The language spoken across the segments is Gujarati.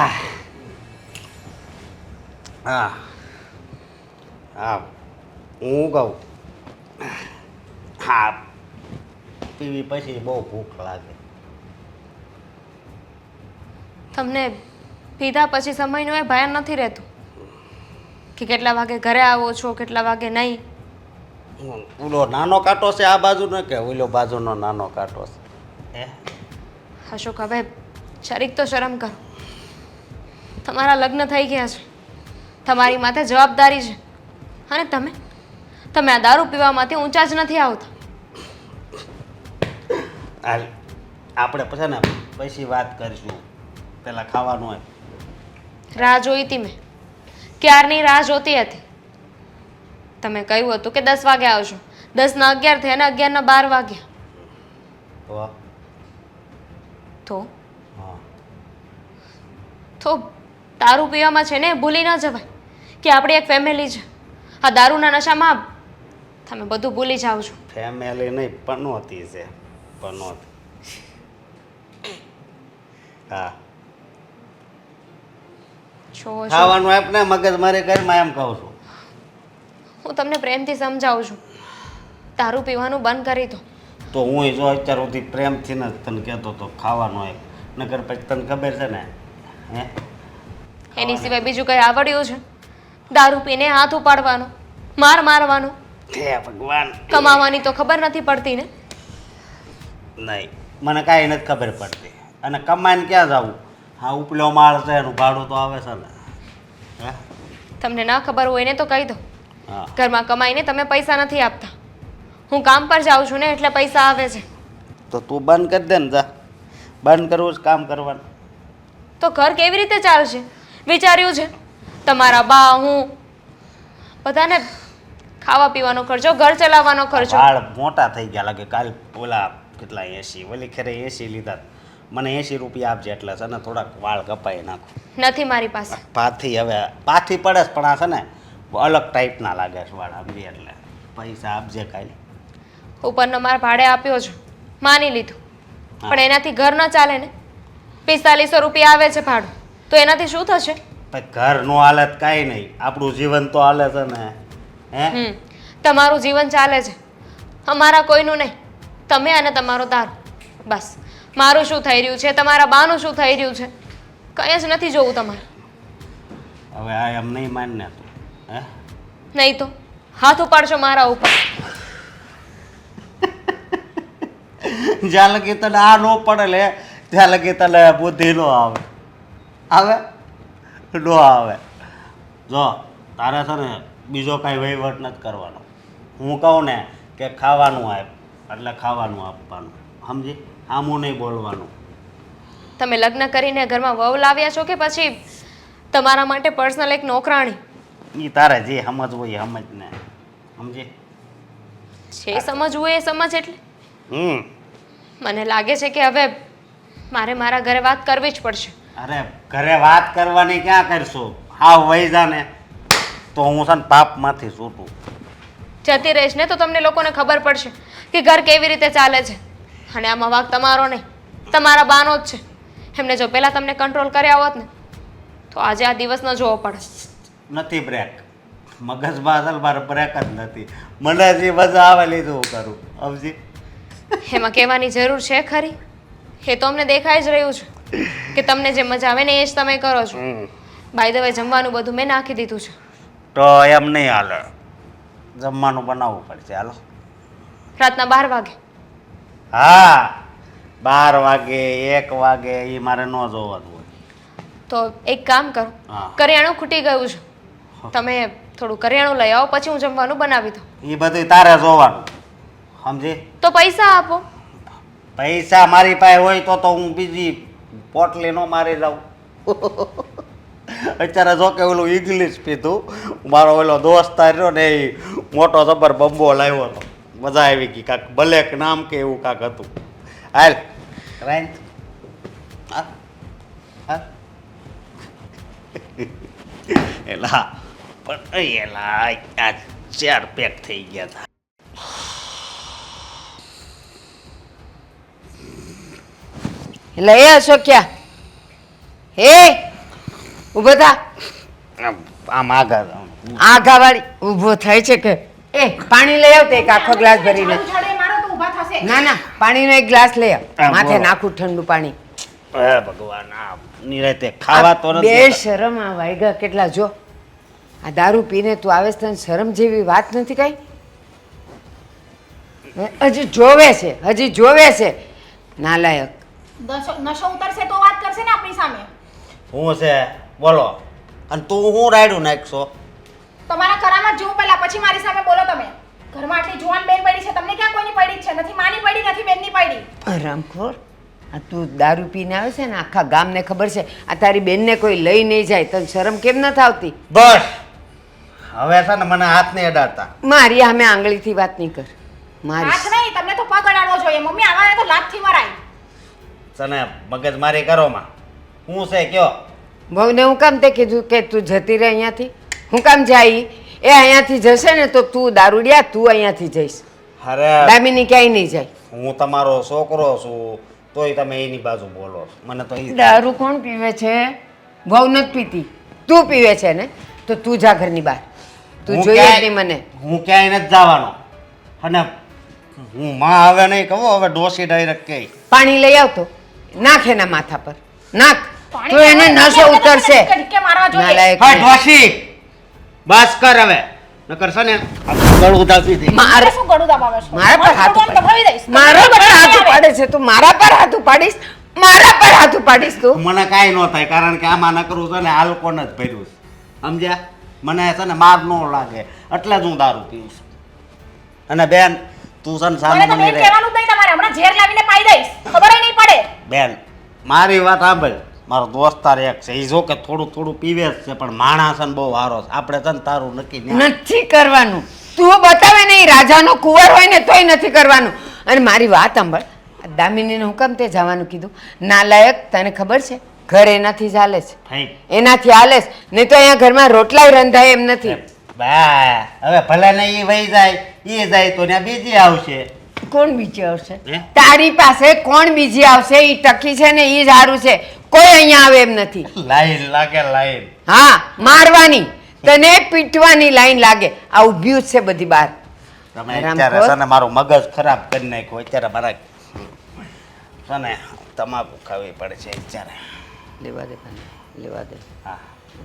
હા હા હા હું કહું હા પીવી પછી બહુ ભૂખ લાગે તમને પીધા પછી સમયનું એ ભાન નથી રહેતું કે કેટલા વાગે ઘરે આવો છો કેટલા વાગે નહીં. ઓલો નાનો કાંટો છે આ બાજુનો કે ઓલો બાજુનો નાનો કાંટો છે? હે અશોક હવે શરીક તો શરમ કરો. તમારા લગ્ન થઈ ગયા છે. તમારી માથે જવાબદારી છે. અને તમે? તમે આ દારૂ પીવામાંથી ઊંચા જ નથી આવતા. હાલ આપણે પછી ને પછી વાત કરીશું. પેલા ખાવાનું હોય. રાહ જોઈ હતી મેં. ક્યારની રાહ જોતી હતી? તમે કહ્યું હતું કે દસ વાગે આવજો. દસના અગિયાર થયા અને અગિયારના બાર વાગ્યા. તો? તો દારૂ પીવામાં છે ને ભૂલી ન જવાય કે આપણી એક ફેમિલી છે. આ દારૂના નશામાં તમે બધું ભૂલી જાઓ છો. ફેમિલી નહીં પનોતી છે પનોતી. હા. છો ખાવાનું આપને મગજ મારે ઘરમાં એમ કહું છું. હું તમને પ્રેમથી સમજાવું છું. દારૂ પીવાનું બંધ કરી દો. તો હું જો અત્યાર સુધી પ્રેમથી ને તને કહેતો તો ખાવાનું એમ નગર પછી તને ખબર છે ને હે? એની સિવાય બીજું કંઈ આવડ્યું છે? દારૂ પીને હાથ ઉપાડવાનો માર મારવાનો? હે ભગવાન. કમાવાની તો ખબર નથી પડતી ને? નહીં મને કાંઈ નથી ખબર પડતી. અને કમાઈને ક્યાં જવું? હા ઉપલો માળ છે એનું ભાડું તો આવે છે ને. તમને ના ખબર હોય ને તો કહી દો. ઘરમાં કમાઈને તમે પૈસા નથી આપતા. હું કામ પર જાઉં છું ને એટલે પૈસા આવે છે. તો તું બંધ કરી દે ને જા. બંધ કરવું જ કામ કરવાનું. તો ઘર કેવી રીતે ચાલશે? વિચાર્યું છે. તમારા બા હું બધાને ખાવા પીવાનો ખર્ચો ઘર ચલાવવાનો ખર્ચો. વાળ મોટા થઈ ગયા લાગે કાલ ઓલા કેટલા એસી ઓલી ખેરે એસી લીધા. મને એસી રૂપિયા આપજે એટલે છે ને થોડાક વાળ કપાઈ નાખો. નથી મારી પાસે. પાથી હવે પાથી પડે પણ આ છે ને અલગ ટાઈપના લાગે છે વાળ સમજી એટલે. પૈસા આપજે કાલે. ઉપરનો માર ભાડે આપ્યો છે માની લીધું. પણ એનાથી ઘર ન ચાલે ને. પિસ્તાલીસો રૂપિયા આવે છે ભાડું. તો એનાથી શું થશે? ઘરનું હાલત કાંઈ નહીં. આપણું જીવન તો હાલે છે ને. હે? હમ. તમારું જીવન ચાલે છે. અમારા કોઈનું નહીં. તમે અને તમારો દારૂ. બસ. મારું શું થઈ રહ્યું છે? તમારા બાનું શું થઈ રહ્યું છે? કંઈ જ નથી જોવું તમારે. હવે આ એમ નહીં માનને તું. હે? નહીં તો? હાથ ઉપાડશો મારા ઉપર. જ્યાં લગી તને આ ન પડે લે ત્યાં લગી તને બુદ્ધિ નો આવે. આવે? ડો આવે. જો તારે છે ને બીજો કાંઈ વહીવટ નથી કરવાનો. હું કહું ને કે ખાવાનું આપ એટલે ખાવાનું આપવાનું. સમજી? આમું નહીં બોલવાનું. તમે લગ્ન કરીને ઘરમાં વહુ લાવ્યા છો કે પછી તમારા માટે પર્સનલ એક નોકરાણી? એ તારે જે સમજવું એ સમજ? ને સમજી છે સમજવું એ સમજ એટલે. હમ. મને લાગે છે કે હવે મારે મારા ઘરે વાત કરવી જ પડશે. અરે ઘરે વાત કરવાની ક્યાં કરશું? હા વહી જા ને. તો હું છે ને પાપમાંથી છૂટું. જતી રહીશ ને તો તમને લોકોને ખબર પડશે કે ઘર કેવી રીતે ચાલે છે. અને આમાં વાક તમારો નહીં. તમારા બાનો જ છે. એમને જો પહેલાં તમને કંટ્રોલ કર્યા હોત ને તો આજે આ દિવસ ન જોવો પડે. નથી બ્રેક મગજમાં અસલ બાર બ્રેક જ નથી. મને જે મજા આવે લીધું હું કરું. સમજી? એમાં કહેવાની જરૂર છે ખરી. એ તો અમને દેખાઈ જ રહ્યું છે. કે તમને જે મજા આવે ને એ જ તમે કરો છો. બાય ધ વે જમવાનું બધું મેં નાખી દીધું છે. તો એમ નહીં હાલે. જમવાનું બનાવવું પડશે હાલો. રાતના બાર વાગે? હા બાર વાગે એક વાગે એ મારે ન જોવાનું હોય. તો એક કામ કરો કરિયાણું ખૂટી ગયું છે. તમે થોડું કરિયાણું લઈ આવો પછી હું જમવાનું બનાવી દઉં. એ બધું તારે જોવાનું સમજી? તો પૈસા આપો. પૈસા મારી પાસે હોય તો તો હું બીજી પોટલી નો મારી જાઉં. અત્યારે જો કે ઓલું ઇંગ્લિશ પીધું. મારો ઓલો દોસ્ત રહ્યો ને એ મોટો જબર બંબો લાવ્યો હતો. મજા આવી ગઈ કાંક બ્લેક નામ કે એવું કાંક હતું. હાલ. રાઈન હા. હા. એલા. પણ એલા આ ચાર પેક થઈ ગયા હતા. એટલે એ અશોક્યા હે? ઊભો થા. આમ આગળ. આઘાવાળી. ઊભો થાય છે કે એ પાણી લઈ આવતે એક આખો ગ્લાસ ભરીને. ઝાડુ ઝાડે મારો તો ઊભા થશે. ના ના પાણીનો એક ગ્લાસ લઈ આવ. માથે નાખું ઠંડુ પાણી. હે ભગવાન આ નિરાતે ખાવા તો નથી બે શરમ આ વાયગા કેટલા જો. આ દારૂ પીને તું આવે છે તને શરમ જેવી વાત નથી કઈ? હજી જોવે છે હજી જોવે છે. નાલાયક. નશો નશો ઉતરશે તો વાત કરશે ને આપણી સામે. હું છે બોલો. અને તું હું રાયડું નાખશો? તમારા કરામાં જુઓ પહેલા પછી મારી સામે બોલો તમે. ઘરમાં આટલી જુવાન બેન પડી છે તમને ક્યાં કોઈની પડી છે? નથી માની પડી નથી બેનની પડી. રામખોર આ તું દારૂ પીને આવે છે ને આખા ગામને ખબર છે આ તારી બેનને કોઈ લઈ નહીં જાય તને શરમ કેમ નથી આવતી બસ. હવે છે ને મને હાથ નહીં અડાડતા. મારી અમે આંગળીથી વાત નહીં કર. મારી હાથ નહીં તમને તો પગ અડાડવો જોઈએ. મમ્મી આવા તો લાતથી મરાય. તને મગજ મારી કરો માં. હું છે કયો? વહુને હું કામ તે કીધું કે તું જતી રહે અહીંયાથી? હું કામ જાય? એ અહીંયાથી જશે ને તો તું દારૂડિયા તું અહીંયાથી જઈશ. અરે દામિની ક્યાંય નહીં જાય. હું તમારો છોકરો છું તોય તમે એની બાજુ બોલો મને તો ઈ દારૂ કોણ પીવે છે? વહુ નથી પીતી. તું પીવે છે ને? તો તું જા ઘરની બહાર. તું હું જોઈએ જ ક્યાંય- નહીં મને. હું ક્યાંય નથી જવાનો. અને હું માં હવે નહીં કહું હવે ડોસી ડાયરેક્ટ કે પાણી લઈ આવતો. નાખ એના માથા પર. નાખ. તો એને નસો ઉતરશે. મારવા જોઈએ. હા બસ કર હવે. નકર છે ને ગળું દાબી દે માર શું ગળું દબાવે છે? મારા પર હાથ દબાવી દઈશ. મારા પર હાથ આવે. છે તું. મારા પર હાથ પાડીશ મારા પર હાથ પાડીશ તું. મને કાંઈ ન થાય કારણ કે આમાં નકરું છે ને આલ્કોન જ ભર્યું છે. સમજ્યા? મને છે ને માર ન લાગે. એટલે જ હું દારૂ પીઉં છું. અને બેન તું છે ને મને સામે તો મને બેન રે કહેવાનું જ નહીં તમારે હમણાં ઝેર લાવીને પાઈ દઈશ. ખબર નહીં પડે. બેન મારી વાત સાંભળ. મારો દોસ્તાર એક છે. એ જો કે થોડું થોડું પીવે જ છે પણ માણસ છે ને બહુ સારો છે. આપણે છે ને તારું નક્કી નથી કરવાનું. તું બતાવે નહીં રાજાનો કુંવર હોય ને તોય નથી કરવાનું. અને મારી વાત સાંભળ. આ દામિનીને હું કેમ તે જવાનું કીધું? નાલાયક તને ખબર છે? ઘર એનાથી જ હાલે છે. થઈ એનાથી હાલે છે. નહીં તો અહીંયા ઘરમાં રોટલાય રંધાય એમ નથી. બા હવે ભલે ને એ વહી જાય એ જાય તો ત્યાં બીજી આવશે. કોણ બીજી આવશે? હે? તારી પાસે કોણ બીજી આવશે? એ ટકી છે ને એ સારું છે. કોઈ અહીંયા આવે એમ નથી. લાઈન લાગે લાઈન. હા મારવાની. તને પીટવાની લાઈન લાગે. આ ઊભી જ છે બધી બહાર. તમે આરામ અત્યારે. છે ને મારું મગજ ખરાબ કરી નાખ્યું અત્યારે મારા છે ને તમાકુ ખાવી પડે છે અત્યારે. લેવા દે તને. લેવા દે. હા.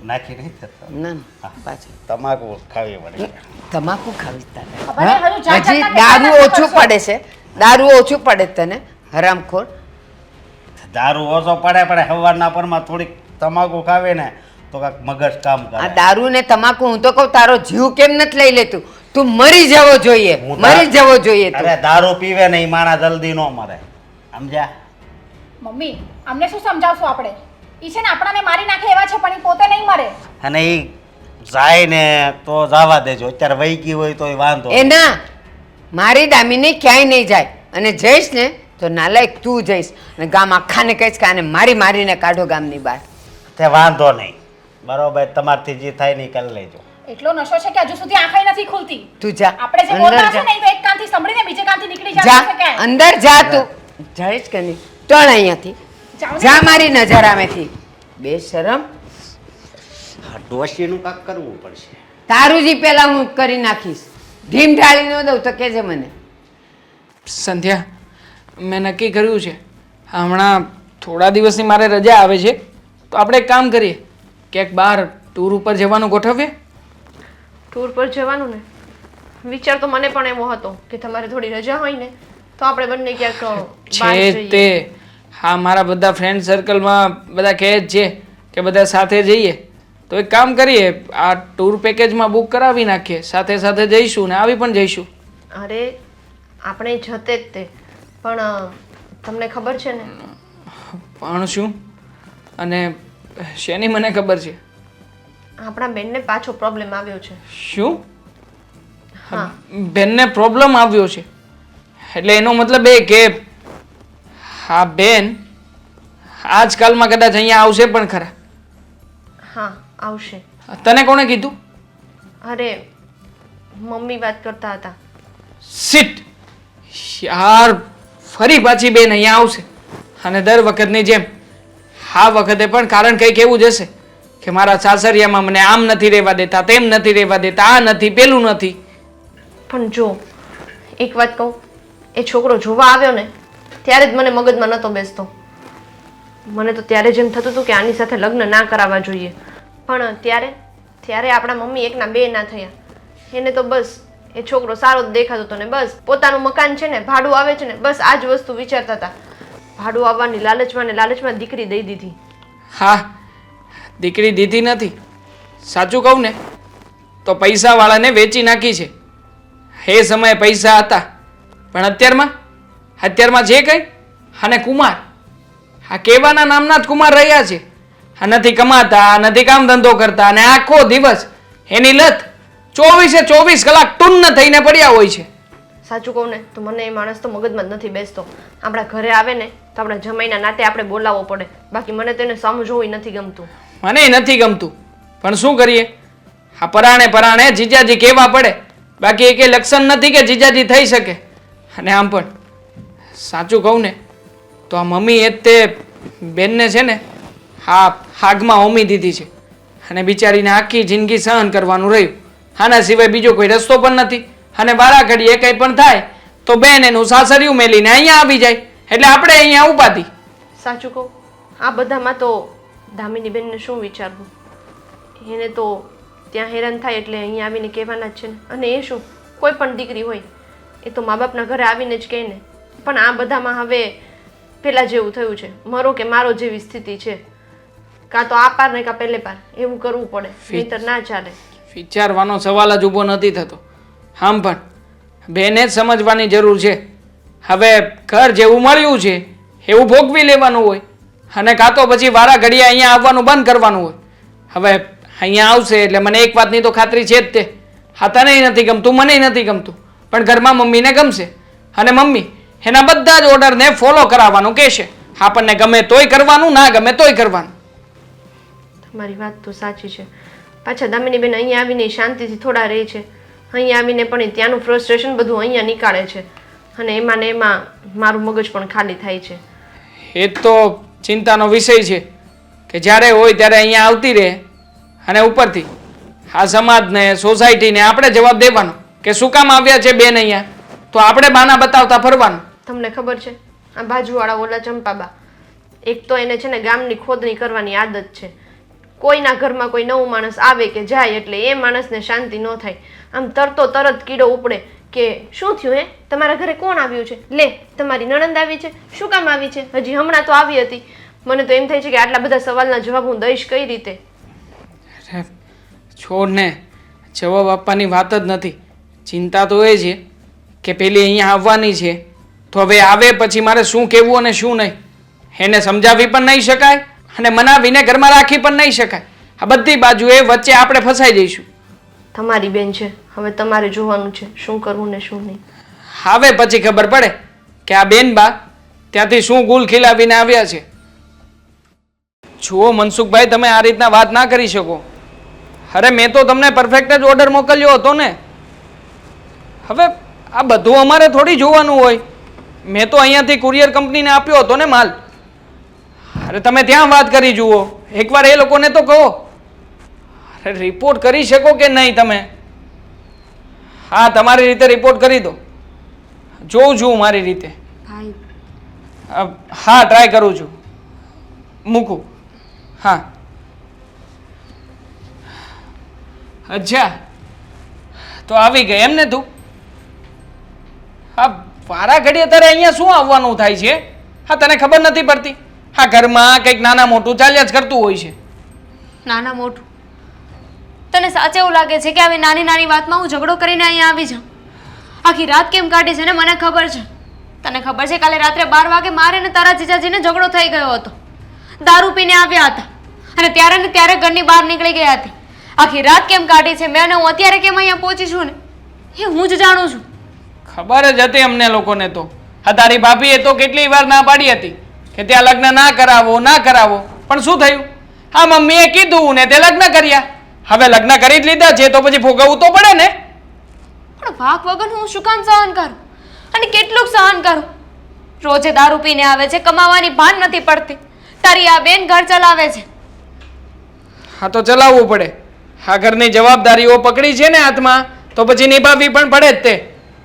નાખી નહીં થતો ના ના પાછળ તમાકુ ખાવી પડે. તમાકુ ખાવી નહીં, હજુ દારૂ ઓછું પડે છે. દારૂ ઓછું પડે છે તને હરામખોર. દારૂ ઓછો પડે પડે સવારના પરમાં થોડીક તમાકુ ખાવે ને તો કાંઈક મગજ કામ આ દારૂ ને તમાકુ હું તો કહું તારો જીવ કેમ નથી લઈ લેતું? તું મરી જવો જોઈએ મરી જવો જોઈએ અરે દારૂ પીવે નહીં માણા જલ્દી ન મરે. સમજ્યા? મમ્મી અમને શું સમજાવશો આપણે? ઈ છે ને આપણાને મારી નાખે એવા છે પણ ઈ પોતે નહીં મરે. અને એ જાય ને તો જવા દેજો. અત્યારે વહી ગઈ હોય તો એ વાંધો એ ના મારી દામીને ક્યાંય નહીં જાય. અને જઈશ ને તો નાલાયક તું જઈશ. અને ગામ આખાને કહીશ કે આને મારી મારીને કાઢો ગામની બહાર. તે વાંધો નહીં. બરોબર તમારથી જે થાય નહીં કરી લેજો. એટલો નશો છે કે હજુ સુધી આંખે નથી ખુલતી. તું જા. આપણે જે અંદર બોલતા જા. ને એ તો એક કાનથી સાંભળીને બીજે કાનથી નીકળી જાય છે કે અંદર જા તું. જઈશ કે નહીં? ટળ અહીંયાથી. જા મારી નજર આમેથી. બે શરમ. ડોશીનું કાક કરવું પડશે. તારું જી પહેલા હું કરી નાખીશ. ઢીમ ઢાળી ન દઉં તો કહેજે મને. સંધ્યા મેં નક્કી કર્યું છે. હમણાં થોડા દિવસની મારે રજા આવે છે. તો આપણે એક કામ કરીએ. ક્યાંક બહાર ટૂર ઉપર જવાનું ગોઠવીએ? ટૂર પર જવાનું ને? વિચાર તો મને પણ એવો હતો કે તમારે થોડી રજા હોય ને તો આપણે બંને ક્યાંક બહાર છે જઈએ. તે હા મારા બધા ફ્રેન્ડ સર્કલમાં બધા કહે જ છે કે બધા સાથે જઈએ. તો એક કામ કરીએ આ ટૂર પેકેજમાં બુક કરાવી નાખીએ. સાથે સાથે જઈશું ને આવી પણ જઈશું. અરે આપણે જતે જ તે. પણ તમને ખબર છે ને? પણ શું? અને શેની મને ખબર છે? આપણા બેનને પાછો પ્રોબ્લેમ આવ્યો છે. શું? હા. બેનને પ્રોબ્લેમ આવ્યો છે. એટલે એનો મતલબ એ કે હા બેન. આજકાલમાં કદાચ અહીંયા આવશે પણ ખરા. હા આવશે. તને કોણે કીધું? અરે મમ્મી વાત કરતા હતા. સિટ યાર ફરી પાછી બેન અહીંયા આવશે. અને દર વખતની જેમ આ વખતે પણ કારણ કંઈક એવું જ હશે કે મારા સાસરિયામાં મને આમ નથી રહેવા દેતા તેમ નથી રહેવા દેતા આ નથી પેલું નથી. પણ જો એક વાત કહું એ છોકરો જોવા આવ્યો ને ત્યારે જ મને મગજમાં નહોતો બેસતો. મને તો ત્યારે જ એમ થતું હતું કે આની સાથે લગ્ન ના કરાવવા જોઈએ. પણ ત્યારે ત્યારે આપણા મમ્મી એકના બે ના થયા. એને તો બસ, એ છોકરો સારો જ દેખાતો હતો ને બસ. પોતાનું મકાન છે ને, ભાડું આવે છે ને, બસ આ જ વસ્તુ વિચારતા હતા. ભાડું આવવાની લાલચમાં ને લાલચમાં દીકરી દઈ દીધી. હા, દીકરી દીધી નથી. સાચું કહું ને, તો પૈસાવાળાને વેચી નાખી છે. એ સમયે પૈસા હતા, પણ અત્યારમાં અત્યારમાં જે કંઈ અને કુમાર. આ કેવાના નામના જ કુમાર રહ્યા છે. આ નથી કમાતા નથી કામ ધંધો કરતા અને આખો દિવસ એની લત ચોવીસે ચોવીસ કલાક ટૂન્ન થઈને પડ્યા હોય છે. સાચું કહું ને તો મને એ માણસ તો મગજમાં જ નથી બેસતો. આપણા ઘરે આવે ને તો આપણા જમાઈના નાતે આપણે બોલાવવો પડે. બાકી મને તેને સમજવું નથી ગમતું. મને નથી ગમતું. પણ શું કરીએ? આ પરાણે પરાણે જીજાજી કેવા પડે? બાકી એકે લક્ષણ નથી કે જીજાજી થઈ શકે. અને આમ પણ. સાચું કહું ને, તો આ મમ્મી એ તે બેનને છે ને હા હાગમાં હોમી દીધી છે. અને બિચારીને આખી જિંદગી સહન કરવાનું રહ્યું. આના સિવાય બીજો કોઈ રસ્તો પણ નથી. અને બારા એ કંઈ પણ થાય, તો બેન એનું સાસરિયું મેલીને અહીંયા આવી જાય. એટલે આપણે અહીંયા ઉપાધી સાચું કહું. આ બધામાં તો ધામીની બેનને શું વિચારવું? એને તો ત્યાં હેરાન થાય એટલે અહીંયા આવીને કહેવાના જ છે ને. અને એ શું? કોઈ પણ દીકરી હોય, એ તો મા બાપના ઘરે આવીને જ કહે ને. પણ આ બધામાં હવે પેલા જેવું થયું છે. મારો કે મારો જેવી સ્થિતિ છે. કાં તો આ પાર ને કાં પહેલે પાર. એવું કરવું પડે. નહીતર ના ચાલે. વિચારવાનો સવાલ જ ઊભો નથી થતો. આમ પણ. બેને જ સમજવાની જરૂર છે. હવે ઘર જેવું મળ્યું છે એવું ભોગવી લેવાનું હોય. અને કાં તો પછી વારા ઘડિયા અહીંયા આવવાનું બંધ કરવાનું હોય. હવે અહીંયા આવશે એટલે મને એક વાતની તો ખાતરી છે જ તે. હા તને નથી ગમતું મને નથી ગમતું. પણ ઘરમાં મમ્મીને ગમશે. અને મમ્મી એના બધા જ ઓર્ડરને ફોલો કરાવવાનું કહેશે આપણને ગમે તોય કરવાનું ના ગમે તોય કરવાનું. તમારી વાત તો સાચી છે. પાછા દામિની બેન અહીંયા આવીને શાંતિથી થોડા રહે છે. અહીંયા આવીને પણ ત્યાંનું ફ્રસ્ટ્રેશન બધું અહીંયા નીકાળે છે. અને એમાં ને એમાં મારું મગજ પણ ખાલી થાય છે. એ તો ચિંતાનો વિષય છે કે જ્યારે હોય ત્યારે અહીંયા આવતી રહે અને ઉપરથી આ સમાજને સોસાયટીને આપણે જવાબ દેવાનો કે શું કામ આવ્યા છે બેન અહીંયા? તો આપણે બાના બતાવતા ફરવાનું. તમને ખબર છે? આ બાજુવાળા ઓલા ચંપાબા. એક તો એને છે ને ગામની ખોદણી કરવાની આદત છે. કોઈના ઘરમાં કોઈ નવું માણસ આવે કે જાય એટલે એ માણસને શાંતિ ન થાય. આમ તરતો તરત કીડો ઉપડે કે શું થયું હે? તમારા ઘરે કોણ આવ્યું છે? લે, તમારી નણંદ આવી છે? શું કામ આવી છે? હજી હમણાં તો આવી હતી. મને તો એમ થાય છે કે આટલા બધા સવાલના જવાબ હું દઈશ કઈ રીતે? છોડને જવાબ આપવાની વાત જ નથી. ચિંતા તો એ છે કે પેલી અહીંયા આવવાની છે. તો હવે આવે પછી મારે શું કહેવું અને શું નહીં? એને સમજાવી પણ નહીં શકાય અને મનાવીને ઘરમાં રાખી પણ નહીં શકાય. આ બધી બાજુએ વચ્ચે આપણે ફસાઈ જઈશું. તમારી બેન છે. હવે તમારે જોવાનું છે શું કરવું ને શું નહીં. હવે પછી ખબર પડે કે આ બેન બા ત્યાંથી શું ગુલ ખીલાવીને આવ્યા છે. જુઓ મનસુખભાઈ તમે આ રીતના વાત ના કરી શકો. અરે મેં તો તમને પરફેક્ટ જ ઓર્ડર મોકલ્યો હતો ને. હવે આ બધું અમારે થોડી જોવાનું હોય. મેં તો અહીંયાથી કુરિયર કંપનીને આપ્યો હતો ને માલ. અરે તમે ત્યાં વાત કરી જુઓ. એકવાર એ લોકોને તો કહો. અરે રિપોર્ટ કરી શકો કે નહીં તમે? હા તમારી રીતે રિપોર્ટ કરી દો. જોઉં છું મારી રીતે. હા ટ્રાય કરું છું. મૂકું. હા. અચ્છા. તો આવી ગઈ એમ ને તું? હા વારા ઘડીએ તારે અહીંયા શું આવવાનું થાય છે? હા, તને ખબર નથી પડતી? હા, ઘરમાં કંઈક નાના મોટું ચાલ્યા જ કરતું હોય છે. નાના મોટું? તને સાચે એવું લાગે છે કે આવી નાની નાની વાતમાં હું ઝઘડો કરીને અહીંયા આવી જાઉં? આખી રાત કેમ કાઢી છે ને મને ખબર છે. તને ખબર છે કાલે રાત્રે બાર વાગે મારે ને તારા જીજાજીને ઝઘડો થઈ ગયો હતો. દારૂ પીને આવ્યા હતા. અને ત્યારે ને ત્યારે ઘરની બહાર નીકળી ગયા હતી. આખી રાત કેમ કાઢી છે? મેં ને હું અત્યારે કેમ અહીંયા પહોંચી છું ને? એ હું જ જાણું છું. ખબર જ હતી અમને લોકોને તો. હા તારી ભાભીએ તો કેટલી વાર ના પાડી હતી કે ત્યાં લગ્ન ના કરાવો ના કરાવો. પણ શું થયું? હા મમ્મીએ કીધું ને તે લગ્ન કર્યા. હવે લગ્ન કરી જ લીધા છે તો પછી ભોગવવું તો પડે ને. પણ વાક વગર હું શું કામ સહન કરું? અને કેટલું સહન કરું? રોજે દારૂ પીને આવે છે કમાવાની ભાન નથી પડતી. તારી આ બેન ઘર ચલાવે છે. હા તો ચલાવવું પડે. આ ઘરની જવાબદારીઓ પકડી છે ને હાથમાં તો પછી નિભાવવી પણ પડે જ તે.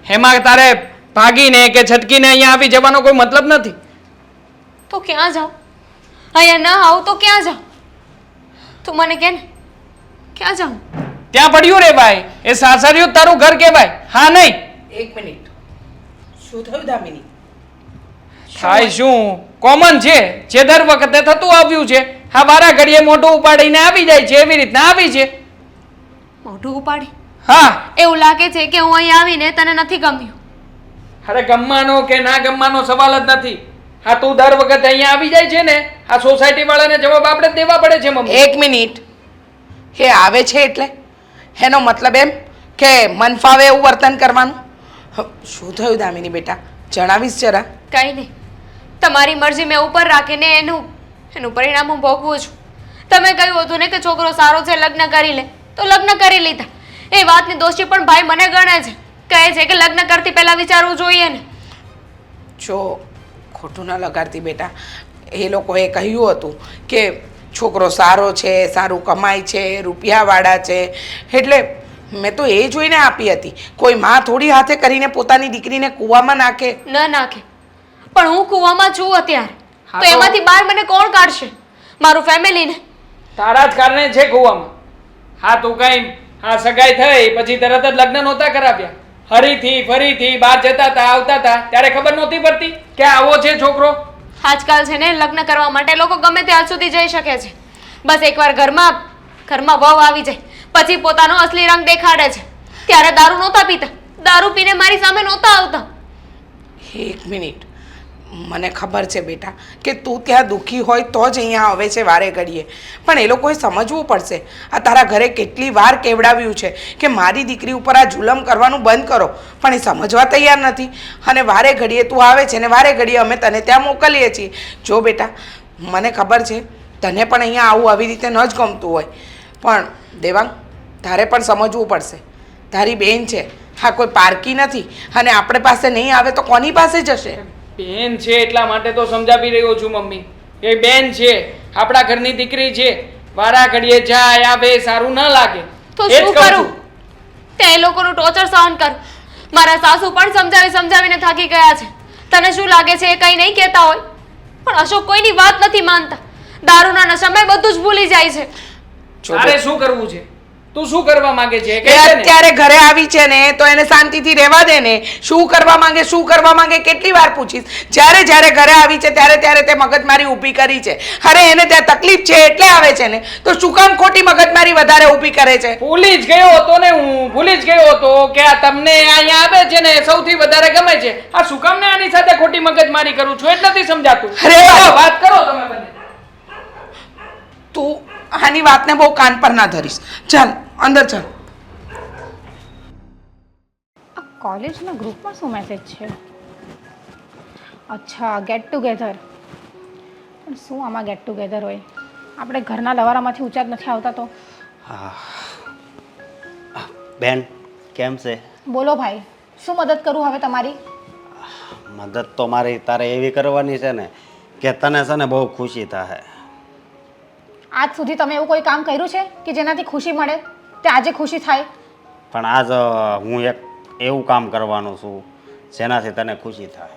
એમાં તારે ભાગીને કે છટકીને અહીંયા આવી જવાનો કોઈ મતલબ નથી? તો ક્યાં જાઉં અહીંયા ના આવું તો ક્યાં જાઉં તું મને કે ને ક્યાં જાઉં? ત્યાં પડ્યું રે ભાઈ. એ સાસરિયું તારું ઘર કહેવાય. હા નહીં? એક મિનિટ. શું થયું દામિની? થાય શું? કોમન છે. જે દર વખતે થતું આવ્યું છે. હા વારા ઘડીએ મોઢું ઉપાડીને આવી જાય છે. એવી રીતના આવી છે. મોઢું ઉપાડી? હા. એવું લાગે છે કે હું અહીં આવીને તને નથી ગમ્યું. અરે ગમવાનો કે ના ગમવાનો સવાલ જ નથી. હા તું દર વખતે અહીંયા આવી જાય છે ને આ સોસાયટી વાળાને જવાબ આપણે જ દેવા પડે છે મમ્મી. એક મિનિટ. એ આવે છે એટલે? એનો મતલબ એમ કે મન ફાવે એવું વર્તન કરવાનું? હ, શું થયું દામિની બેટા? જણાવીશ જરા. કંઈ નહીં. તમારી મરજી મેં ઉપર રાખીને એનું એનું પરિણામ હું ભોગવું છું. તમે કહ્યું હતું ને કે છોકરો સારો છે લગ્ન કરી લે. તો લગ્ન કરી લીધા. એ વાતની દોષી પણ ભાઈ મને ગણે છે. કહે છે કે લગ્ન કરતી પહેલા વિચારવું જોઈએ ને. જો ખોટું ન લગાડતી બેટા. એ લોકોએ કહ્યું હતું કે છોકરો સારો છે સારું કમાય છે રૂપિયાવાળા છે. એટલે મેં તો એ જોઈને આપી હતી. કોઈ માં થોડી હાથે કરીને પોતાની દીકરીને કૂવામાં નાખે. ન નાખે. પણ હું કૂવામાં છું અત્યારે. તો એમાંથી બહાર મને કોણ કાઢશે? મારું ફેમિલી ને. તારા જ કારણે છે કૂવામાં. હા તું કઈ હા સગાઈ થઈ પછી તરત જ લગ્ન નહોતા કરાવ્યા. ફરીથી ફરીથી બહાર જતા હતા આવતા હતા ત્યારે ખબર નહોતી પડતી કે આવો છે છોકરો. આજકાલ છે ને લગ્ન કરવા માટે લોકો ગમે ત્યાં સુધી જઈ શકે છે. બસ એકવાર ઘરમાં ઘરમાં વહુ આવી જાય પછી પોતાનો અસલી રંગ દેખાડે છે. ત્યારે દારૂ નહોતા પીતા. દારૂ પીને મારી સામે નહોતા આવતા. એક મિનિટ. મને ખબર છે બેટા, કે તું ત્યાં દુઃખી હોય તો જ અહીંયા આવે છે વારે ઘડીએ. પણ એ લોકોએ સમજવું પડશે, આ તારા ઘરે કેટલી વાર કેવડાવ્યું છે કે મારી દીકરી ઉપર આ જુલમ કરવાનું બંધ કરો. પણ એ સમજવા તૈયાર નથી. અને વારે ઘડીએ તું આવે છે ને વારે ઘડીએ અમે તને ત્યાં મોકલીએ છીએ. જો બેટા, મને ખબર છે, તને પણ અહીંયા આવું આવી રીતે ન જ ગમતું હોય. પણ દેવાંગ, તારે પણ સમજવું પડશે. તારી બેન છે, હા, કોઈ પારકી નથી. અને આપણે પાસે નહીં આવે તો કોની પાસે જશે? બેન છે એટલા માટે તો સમજાવી રહ્યો છું મમ્મી. એ બેન છે આપણા ઘરની દીકરી છે. વારા ઘડીએ જાય આવે સારું ના લાગે. તો શું કરું? તે લોકોનું ટોર્ચર સહન કર. મારા સાસુ પણ સમજાવી સમજાવીને થાકી ગયા છે. તને શું લાગે છે એ કંઈ નહીં કહેતા હોય? પણ અશોક કોઈની વાત નથી માનતા. દારૂના નશામાં બધું જ ભૂલી જાય છે. તારે શું કરવું છે? તું શું કરવા માંગે છે? ને. અત્યારે ઘરે આવી છે ને તો એને શાંતિથી રહેવા દે ને. શું કરવા માંગે શું કરવા માંગે કેટલી વાર પૂછીશ. જ્યારે જ્યારે ઘરે આવી છે ત્યારે ત્યારે તે મગજમારી ઊભી કરી છે. અરે એને ત્યાં તકલીફ છે એટલે આવે છે ને. તો શું કામ ખોટી મગજમારી વધારે ઊભી કરે છે? ભૂલી જ ગયો હતો ને હું ભૂલી જ ગયો હતો કે આ તમને અહીંયા આવે છે ને સૌથી વધારે ગમે છે. આ શું કામ ને આની સાથે ખોટી મગજમારી કરું છું? એટલે નથી સમજાતું. અરે. વાત કરો તમે બંને. તું આની વાતને બહુ કાન પર ના ધરીશ. ચાલ અંદર ચાલ. આ કોલેજના ગ્રુપમાં શું મેસેજ છે? અચ્છા ગેટ ટુગેધર પણ શું આમાં ગેટ ટુગેધર હોય? આપણે ઘરના લવારામાંથી ઊંચા જ નથી આવતા તો? બેન કેમ છે? બોલો ભાઈ શું મદદ કરું હવે તમારી? મદદ તો મારી તારે એવી કરવાની છે ને કે તને છે ને બહુ ખુશી થાય આજ સુધી તમે એવું કોઈ કામ કર્યું છે કે જેનાથી ખુશી મળે? તે આજે ખુશી થાય. પણ આજ હું એક એવું કામ કરવાનું છું જેનાથી તને ખુશી થાય.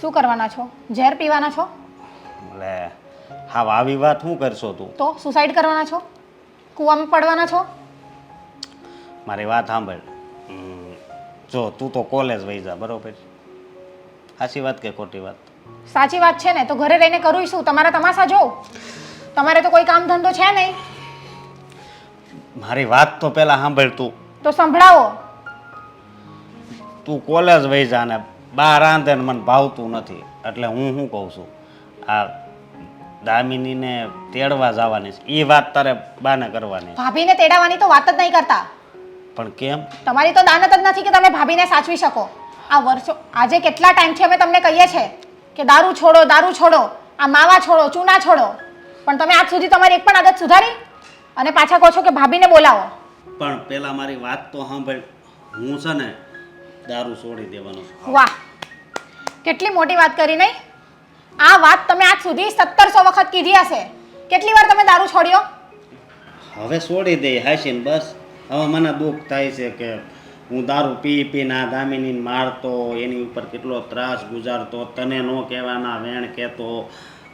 શું કરવાના છો? ઝેર પીવાના છો? એટલે હા આવી વાત શું કરશો તું? તો સુસાઇડ કરવાના છો? કૂવામાં પડવાના છો? મારી વાત સાંભળ. જો તું તો કોલેજ વહી જા બરોબર? સાચી વાત કે ખોટી વાત? સાચી વાત છે ને તો ઘરે રહીને કરું શું? તમારા તમાશા જો. તમારે તો કોઈ કામ ધંધો છે નહીં. મારી વાત તો પહેલાં સાંભળ તું. તો સંભળાવો. તું કોલેજ વહી જા ને બહાર આંધે ને મને ભાવતું નથી. એટલે હું શું કહું છું? આ દામિનીને તેડવા જવાની છે. એ વાત તારે બાને કરવાની. ભાભીને તેડાવાની તો વાત જ નહીં કરતા. પણ કેમ? તમારી તો દાનત જ નથી કે તમે ભાભીને સાચવી શકો. આ વર્ષો આજે કેટલા ટાઈમથી અમે તમને કહીએ છીએ કે દારૂ છોડો દારૂ છોડો આ માવા છોડો ચૂના છોડો. પણ તમે આજ સુધી તમારી એક પણ આદત સુધારી અને પાછા કહો છો કે ભાભીને બોલાવો. પણ પેલા મારી વાત તો સાંભળ. હું છે ને દારૂ છોડી દેવાનો છું. વાહ કેટલી મોટી વાત કરી નહીં? આ વાત તમે આજ સુધી સત્તરસો વખત કીધી હશે. કેટલી વાર તમે દારૂ છોડ્યો? હવે છોડી દે હાસીને બસ. હવે મને દુઃખ થાય છે કે હું દારૂ પી પીને આ દામિનીને મારતો એની ઉપર કેટલો ત્રાસ ગુજારતો તને ન કહેવાના વેણ કહેતો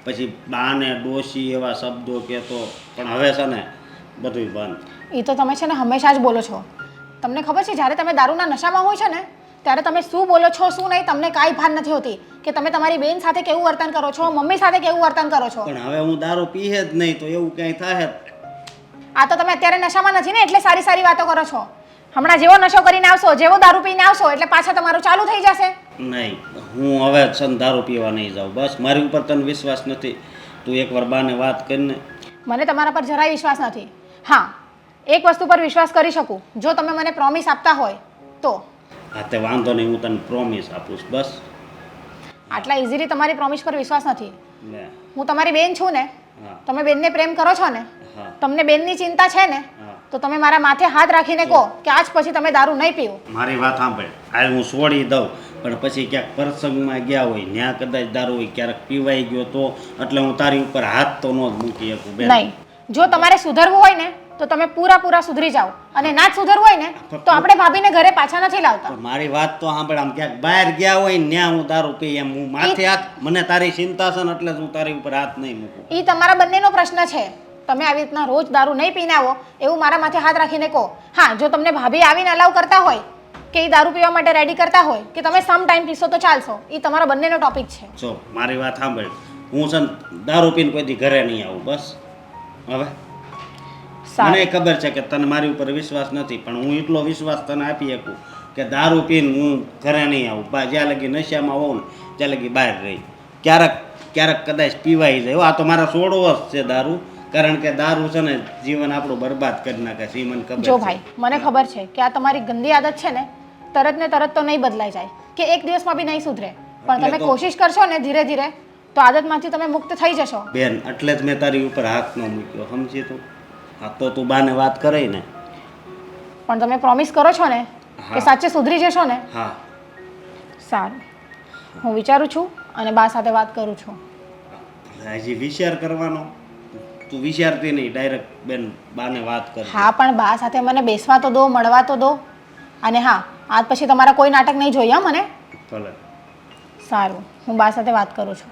પછી બાને ડોશી એવા શબ્દો કહેતો પણ હવે છે ને બધું બંધ. એ તો તમે છે ને હંમેશા જ બોલો છો. તમને ખબર છે જ્યારે તમે દારૂના નશામાં હોય છે ને ત્યારે તમે શું બોલો છો શું નહીં તમને કાંઈ ભાન નથી હોતી કે તમે તમારી બેન સાથે કેવું વર્તન કરો છો મમ્મી સાથે કેવું વર્તન કરો છો? પણ હવે હું દારૂ પીએ જ નહીં તો એવું ક્યાંય થાય? આ તો તમે અત્યારે નશામાં નથી ને એટલે સારી સારી વાતો કરો છો. હમણાં જેવો નશો કરીને આવશો જેવો દારૂ પીને આવશો એટલે પાછા તમારું ચાલુ થઈ જશે. નહીં હું હવે છે ને દારૂ પીવા નહીં જાઉં. બસ મારી ઉપર તને વિશ્વાસ નથી. તું એકવાર બાને વાત કરીને. મને તમારા પર જરાય વિશ્વાસ નથી. હા એક વસ્તુ પર વિશ્વાસ કરી શકું. જો તમે મને પ્રોમિસ આપતા હોય તો. હા તે વાંધો નહીં હું તને પ્રોમિસ આપું છું. બસ. આટલા ઇઝીલી તમારી પ્રોમિસ પર વિશ્વાસ નથી. હું તમારી બેન છું ને તમે બેનને પ્રેમ કરો છો ને તમને બેનની ચિંતા છે ને તો તમે મારા માથે હાથ રાખીને કહો કે આજ પછી તમે દારૂ નહીં પીવો મારી વાત સાંભળ. આ હું છોડી દઉં. પણ પછી ક્યાંક પ્રસંગમાં ગયા હોય ત્યાં કદાચ દારૂ હોય ક્યારેક પીવાઈ ગયો તો એટલે હું તારી ઉપર હાથ તો ન જ મૂકી શકું બેન. નહીં. જો તમારે સુધરવું હોય ને તો તમે પૂરા પૂરા સુધરી જાઓ. અને ના જ સુધરવું હોય ને તો આપણે ભાભીને ઘરે પાછા નથી લાવતા. પણ મારી વાત તો સાંભળ આમ ક્યાંક બહાર ગયા હોય ને ત્યાં હું દારૂ પી એમ હું માથે હાથ મને તારી ચિંતા છે ને એટલે જ હું તારી ઉપર હાથ નહીં મૂકું. એ તમારા બંનેનો પ્રશ્ન છે. તમે આવી રીતના રોજ દારૂ નહીં પીને આવો એવું મારા માથે હાથ રાખીને કહો. હા જો તમને ભાભી આવીને અલાવ કરતા હોય કે એ દારૂ પીવા માટે રેડી કરતા હોય કે તમે સમ ટાઈમ પીશો તો ચાલશો. એ તમારા બંનેનો ટોપિક છે. જો મારી વાત સાંભળ. હું છે ને દારૂ પીને કોઈ દી ઘરે નહીં આવું બસ. હવે? મને ખબર છે કે તને મારી ઉપર વિશ્વાસ નથી પણ હું એટલો વિશ્વાસ તને આપી શકું કે દારૂ પીને હું ઘરે નહીં આવું. જ્યાં લગી નશામાં હોઉં ને ત્યાં લગી બહાર રહી. ક્યારેક ક્યારેક કદાચ પીવાઈ જાય હો, આ તો મારા સોળ વર્ષ છે દારૂ કારણ કે દારૂ છે ને જીવન આપણું બરબાદ કરી નાખે છે એ મને ખબર જો ભાઈ મને ખબર છે કે આ તમારી ગંદી આદત છે ને તરત ને તરત તો નહીં બદલાઈ જાય. કે એક દિવસમાં બી નહીં સુધરે. પણ તમે કોશિશ કરશો ને ધીરે ધીરે તો આદતમાંથી તમે મુક્ત થઈ જશો. બેન એટલે જ મેં તારી ઉપર હાથ ન મૂક્યો. સમજી તું? હા તો તું બાને વાત કરે ને. પણ તમે પ્રોમિસ કરો છો ને કે સાચે સુધરી જશો ને? હા. સારું. હું વિચારું છું અને બા સાથે વાત કરું છું. હજી વિચાર કરવાનો. તું વિચારતી નહીં. ડાયરેક્ટ બેન બાને વાત કર હા પણ બા સાથે મને બેસવા તો દો મળવા તો દો. અને હા આજ પછી તમારા કોઈ નાટક નહીં જોઈએ હં મને? ભલે. સારું હું બા સાથે વાત કરું છું.